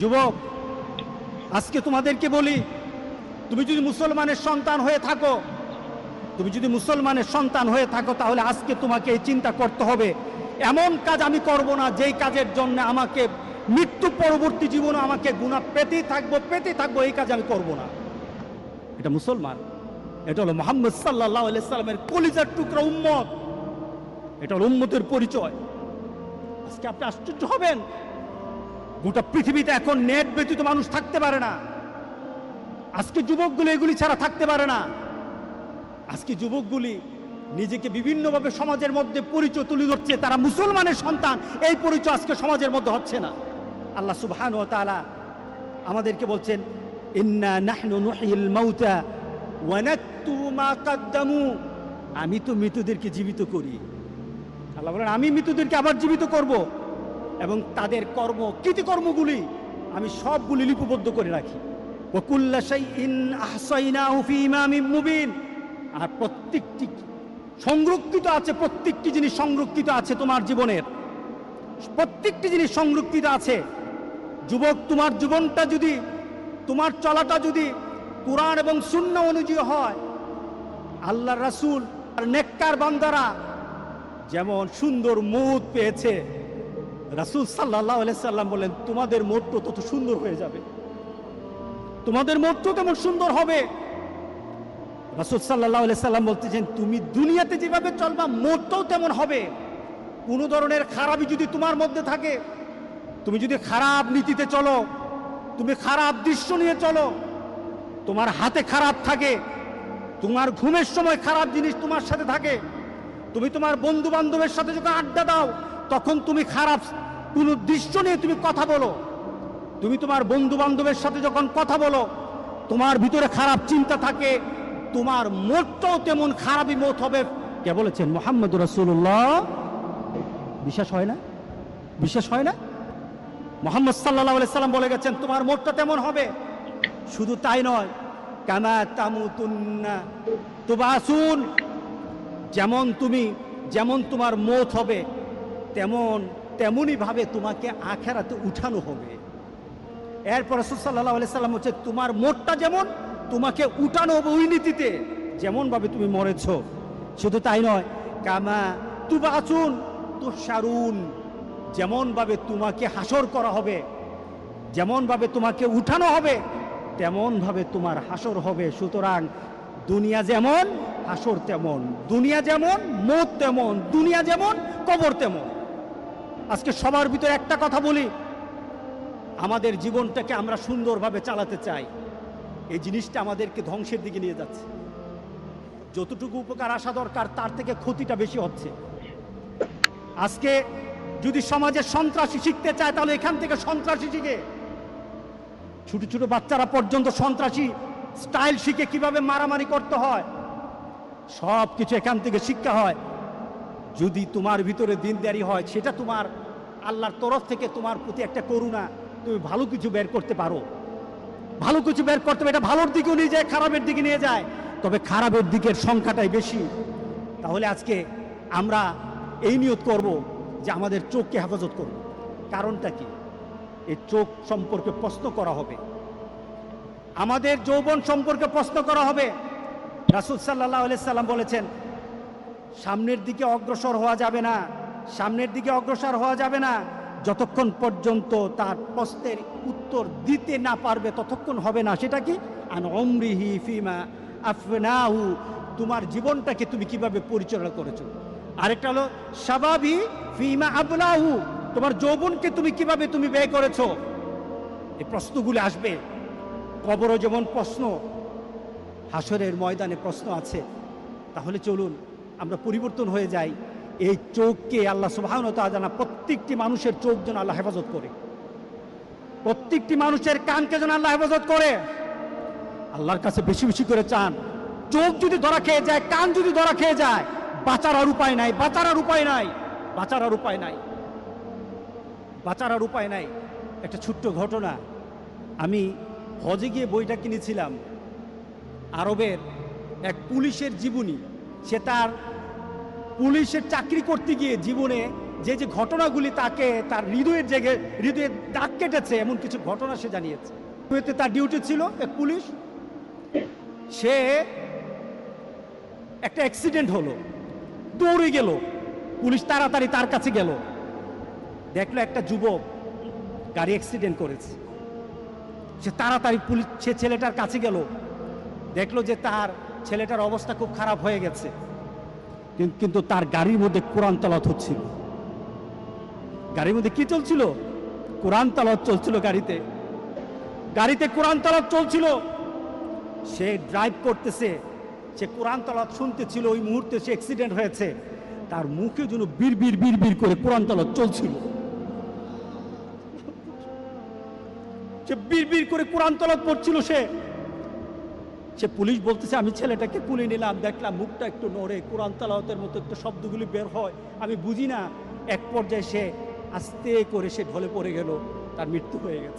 যুবক, আজকে তোমাদেরকে বলি, তুমি যদি মুসলমানের সন্তান হয়ে থাকো, তুমি যদি মুসলমানের সন্তান হয়ে থাকো, তাহলে আজকে তোমাকে চিন্তা করতে হবে। এমন কাজ আমি করব না, যেই কাজের জন্য আমাকে মৃত্যু পরবর্তী জীবনে আমাকে গুণা পেতেই থাকব পেতেই থাকব, এই কাজ আমি করব না। এটা মুসলমান, এটা হলো মোহাম্মদ সাল্লাহ সাল্লামের কলিজার টুকরা উম্মত। এটা হলো উম্মতের পরিচয়। আজকে আপনি আশ্চর্য হবেন গোটা পৃথিবীতে এখন নেট ব্যতীত মানুষ থাকতে পারে না। আজকে যুবকগুলো এগুলি ছাড়া থাকতে পারে না। আজকে যুবকগুলি নিজেকে বিভিন্নভাবে সমাজের মধ্যে পরিচয় তুলে ধরছে, তারা মুসলমানের সন্তান, এই পরিচয় আজকে সমাজের মধ্যে হচ্ছে না। আল্লাহ সুবহান ও তাআলা আমাদেরকে বলছেন আমি তো মৃতদেরকে জীবিত করি। আল্লাহ বলেন, আমি মৃতদেরকে আবার জীবিত করব। এবং তাদের কর্ম, কৃতিকর্মগুলি আমি সবগুলি লিপিবদ্ধ করে রাখি। আর প্রত্যেকটি সংরক্ষিত আছে, প্রত্যেকটি জিনিস সংরক্ষিত আছে তোমার জীবনের। প্রত্যেকটি জিনিস সংরক্ষিত আছে। যুবক, তোমার জীবনটা যদি, তোমার চলাটা যদি কোরআন এবং শূন্য অনুযায়ী হয় আল্লাহ রাসূল আর নেককার বান্দারা যেমন সুন্দর মুদ পেয়েছে রাসূল সাল্লাহ সাল্লাম বলেন, তোমাদের মোট্ট তত সুন্দর হয়ে যাবে। তোমাদের মোট্ট তেমন সুন্দর হবে? রাসূল সাল্লাহ সাল্লাম বলতেছেন, তুমি দুনিয়াতে যেভাবে চলবা মোটটাও তেমন হবে। কোনো ধরনের খারাপই যদি তোমার মধ্যে থাকে, তুমি যদি খারাপ নীতিতে চলো, তুমি খারাপ দৃশ্য নিয়ে চলো, তোমার হাতে খারাপ থাকে, তোমার ঘুমের সময় খারাপ জিনিস তোমার সাথে থাকে, তুমি তোমার বন্ধু বান্ধবের সাথে যখন আড্ডা দাও তখন তুমি খারাপ, কোনো দৃশ্য নিয়ে তুমি কথা বলো। তুমি তোমার বন্ধু বান্ধবের সাথে যখন কথা বলো, তোমার ভিতরে খারাপ চিন্তা থাকে, তোমার মোটটাও তেমন খারাপই মত হবে। কে বলেছেন? মোহাম্মদ রসুল্লাহ বিশ্বাস হয় না? বিশ্বাস হয় না? মোহাম্মদ সাল্লাহ সাল্লাম বলে গেছেন, তোমার মোটটা তেমন হবে। শুধু তাই নয়, কামা তামুতুন্না তুবাসুন। যেমন তুমি, যেমন তোমার মত হবে তেমন, তেমনই ভাবে তোমাকে আখেরাতে উঠানো হবে। এরপর সাল্লাহ আলি সাল্লাম হচ্ছে তোমার মোটটা যেমন, তোমাকে উঠানো হবে ওই নীতিতে, যেমন ভাবে তুমি মরেছ। শুধু তাই নয়, কামা তুবাসুন তুষারুন যেমন ভাবে তোমাকে হাসর করা হবে, যেমন ভাবে তোমাকে উঠানো হবে, তেমন ভাবে তোমার হাসর হবে। সুতরাং দুনিয়া যেমন, হাসর তেমন, দুনিয়া যেমন, মত তেমন, দুনিয়া যেমন, কবর তেমন। আজকে সবার ভিতরে একটা কথা বলি। আমাদের জীবনটাকে আমরা সুন্দরভাবে চালাতে চাই। এই জিনিসটা আমাদেরকে ধ্বংসের দিকে নিয়ে যাচ্ছে। যতটুকু উপকার আসা দরকার, তার থেকে ক্ষতিটা বেশি হচ্ছে। আজকে যদি সমাজে সন্ত্রাসী শিখতে চায়, তাহলে এখান থেকে সন্ত্রাসী শিখে। ছোট ছোট বাচ্চারা পর্যন্ত সন্ত্রাসী স্টাইল শিখে কীভাবে মারামারি করতে হয় সব কিছু এখান থেকে শিক্ষা হয়। যদি তোমার ভিতরে দিনদারি হয়, সেটা তোমার আল্লাহর তরফ থেকে তোমার প্রতি একটা করুণা। তুমি ভালো কিছু বের করতে পারো। ভালো কিছু বের করতে এটা ভালোর দিকেও নিয়ে যায়, খারাপের দিকে নিয়ে যায়। তবে খারাপের দিকের সংখ্যাটাই বেশি। তাহলে আজকে আমরা এই নিয়ত করব যে আমাদের চোখকে হেফাজত করব কারণটা কি? এই চোখ সম্পর্কে প্রশ্ন করা হবে। আমাদের যৌবন সম্পর্কে প্রশ্ন করা হবে। রাসুল সাল্লাহ সাল্লাম বলেছেন সামনের দিকে অগ্রসর হওয়া যাবে না, সামনের দিকে অগ্রসর হওয়া যাবে না। যতক্ষণ পর্যন্ত তার প্রশ্নের উত্তর দিতে না পারবে, ততক্ষণ হবে না। সেটা কি? আন অমরিহি ফিমা আফনাহু। তোমার জীবনটাকে তুমি কীভাবে পরিচালনা করেছ? আরেকটা হলো স্বাভাবি ফিমা আবলাহু তোমার যৌবনকে তুমি কীভাবে তুমি ব্যয় করেছ? এই প্রশ্নগুলো আসবে। কবরও যেমন প্রশ্ন হাসরের ময়দানে প্রশ্ন আছে। তাহলে চলুন আমরা পরিবর্তন হয়ে যাই, এই চোখকে আল্লাহ সুবাহন জানা প্রত্যেকটি মানুষের চোখ যেন আল্লাহ হেফাজত করে। প্রত্যেকটি মানুষের কানকে যেন আল্লাহ হেফাজত করে। আল্লাহর কাছে বেশি বেশি করে চান। চোখ যদি ধরা খেয়ে যায়, কান যদি ধরা খেয়ে যায়, বাঁচার আর উপায় নাই, বাঁচার আর উপায় নাই, বাঁচার আর উপায় নাই, বাঁচার আর উপায় নাই। একটা ছোট্ট ঘটনা। আমি হজে গিয়ে বইটা কিনেছিলাম। আরবের এক পুলিশের জীবনী। সে তার পুলিশের চাকরি করতে গিয়ে জীবনে যে যে ঘটনাগুলি তাকে তার হৃদয়ের জেগে, হৃদয়ের দাগ কেটেছে, এমন কিছু ঘটনা সে জানিয়েছে। তার ডিউটি ছিল এক পুলিশ। সে একটা অ্যাক্সিডেন্ট হলো, দৌড়ে গেল, পুলিশ তাড়াতাড়ি তার কাছে গেল। দেখল একটা যুবক গাড়ি অ্যাক্সিডেন্ট করেছে। সে তাড়াতাড়ি পুলিশ, সে ছেলেটার কাছে গেল। দেখল যে তার ছেলেটার অবস্থা খুব খারাপ হয়ে গেছে। কিন্তু তার গাড়ির মধ্যে কোরআন তালাত হচ্ছিল। গাড়ির মধ্যে কি চলছিল? কোরআন তালাত চলছিল গাড়িতে। গাড়িতে কোরআন তালাত চলছিল। সে ড্রাইভ করতেছে। সে কোরআন তালাত শুনতেছিল, ওই মুহূর্তে সে অ্যাক্সিডেন্ট হয়েছে। তার মুখে যেন বীর বীর বীর বীর করে কোরআন তালাত চলছিল। সে বীর বীর করে কোরআন তলাত পড়ছিল সে। সে পুলিশ বলতেছে, আমি ছেলেটাকে কুলে নিলাম, দেখলাম মুখটা একটু নড়ে, কোরআন তালাহতের মতো একটু শব্দগুলি বের হয়। আমি বুঝি না, এক পর্যায়ে সে আস্তে করে সে ঢলে পড়ে গেল, তার মৃত্যু হয়ে গেছে।